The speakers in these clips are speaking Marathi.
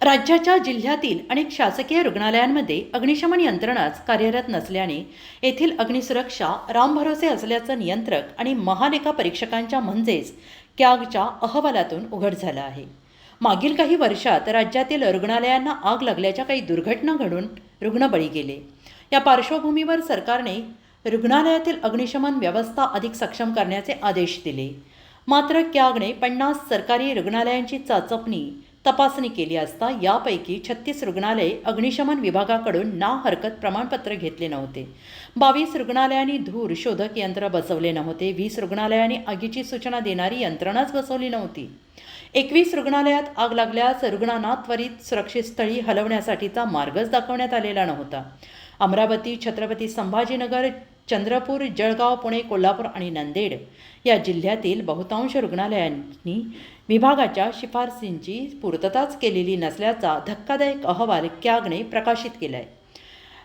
राज्याच्या जिल्ह्यातील अनेक शासकीय रुग्णालयांमध्ये अग्निशमन यंत्रणाच कार्यरत नसल्याने येथील अग्निसुरक्षा रामभरोसे असल्याचं नियंत्रक आणि महालेखा परीक्षकांच्या म्हणजेच कॅगच्या अहवालातून उघड झालं आहे. मागील काही वर्षात राज्यातील रुग्णालयांना आग लागल्याच्या काही दुर्घटना घडून रुग्ण बळी गेले. या पार्श्वभूमीवर सरकारने रुग्णालयातील अग्निशमन व्यवस्था अधिक सक्षम करण्याचे आदेश दिले. मात्र कॅगने पन्नास सरकारी रुग्णालयांची चाचपणी तपासणी केली असता यापैकी छत्तीस रुग्णालये अग्निशमन विभागाकडून ना हरकत प्रमाणपत्र घेतले नव्हते. बावीस रुग्णालयांनी धूर शोधक यंत्र बसवले नव्हते. वीस रुग्णालयांनी आगीची सूचना देणारी यंत्रणाच बसवली नव्हती. एकवीस रुग्णालयात आग लागल्यास रुग्णांना त्वरित सुरक्षित स्थळी हलवण्यासाठीचा मार्गच दाखवण्यात आलेला नव्हता. अमरावती छत्रपती संभाजीनगर चंद्रपूर जळगाव पुणे कोल्हापूर आणि नांदेड या जिल्ह्यातील बहुतांश रुग्णालयांनी विभागाच्या शिफारसींची पूर्तताच केलेली नसल्याचा धक्कादायक अहवाल कॅगने प्रकाशित केला आहे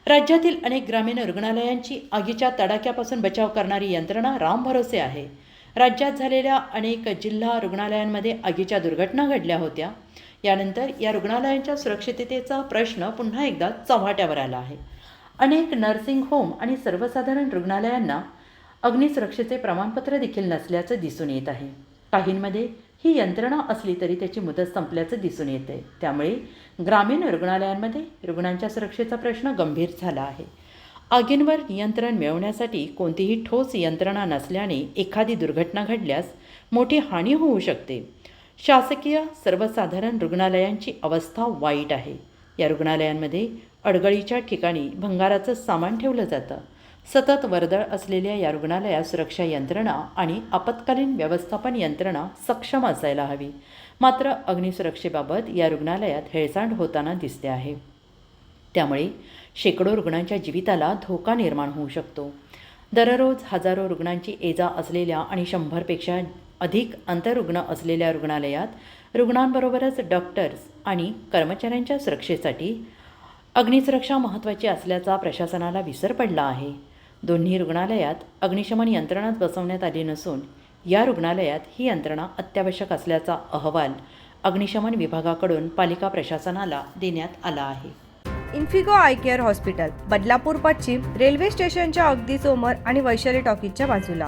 राज्यातील अनेक ग्रामीण रुग्णालयांची आगीच्या तडाख्यापासून बचाव करणारी यंत्रणा रामभरोसे आहे. राज्यात झालेल्या अनेक जिल्हा रुग्णालयांमध्ये आगीच्या दुर्घटना घडल्या होत्या. यानंतर या रुग्णालयांच्या सुरक्षिततेचा प्रश्न पुन्हा एकदा चव्हाट्यावर आला आहे. अनेक नर्सिंग होम आणि सर्वसाधारण रुग्णालयांना अग्निसुरक्षेचे प्रमाणपत्र देखील नसल्याचं दिसून येत आहे. काहींमध्ये ही यंत्रणा असली तरी त्याची मुदत संपल्याचं दिसून येते आहे त्यामुळे ग्रामीण रुग्णालयांमध्ये रुग्णांच्या सुरक्षेचा प्रश्न गंभीर झाला आहे. आगींवर नियंत्रण मिळवण्यासाठी कोणतीही ठोस यंत्रणा नसल्याने एखादी दुर्घटना घडल्यास मोठी हानी होऊ शकते. शासकीय सर्वसाधारण रुग्णालयांची अवस्था वाईट आहे. या रुग्णालयांमध्ये अडगळीच्या ठिकाणी भंगाराचं सामान ठेवलं जातं. सतत वर्दळ असलेल्या या रुग्णालयात सुरक्षा यंत्रणा आणि आपत्कालीन व्यवस्थापन यंत्रणा सक्षम असायला हवी. मात्र अग्निसुरक्षेबाबत या रुग्णालयात हेळसांड होताना दिसते आहे. त्यामुळे शेकडो रुग्णांच्या जीविताला धोका निर्माण होऊ शकतो. दररोज हजारो रुग्णांची एजा असलेल्या आणि शंभरपेक्षा अधिक अंतरुग्ण असलेल्या रुग्णालयात रुग्णांबरोबरच डॉक्टर्स आणि कर्मचाऱ्यांच्या सुरक्षेसाठी अग्निसुरक्षा महत्त्वाची असल्याचा प्रशासनाला विसर पडला आहे. दोन्ही रुग्णालयात अग्निशमन यंत्रणाच बसवण्यात आली नसून या रुग्णालयात ही यंत्रणा अत्यावश्यक असल्याचा अहवाल अग्निशमन विभागाकडून पालिका प्रशासनाला देण्यात आला आहे. Infigo eye care hospital Badlapur पश्चिम रेल्वे स्टेशनच्या अगदी समोर आणि वैशाली टॉकीजच्या बाजूला.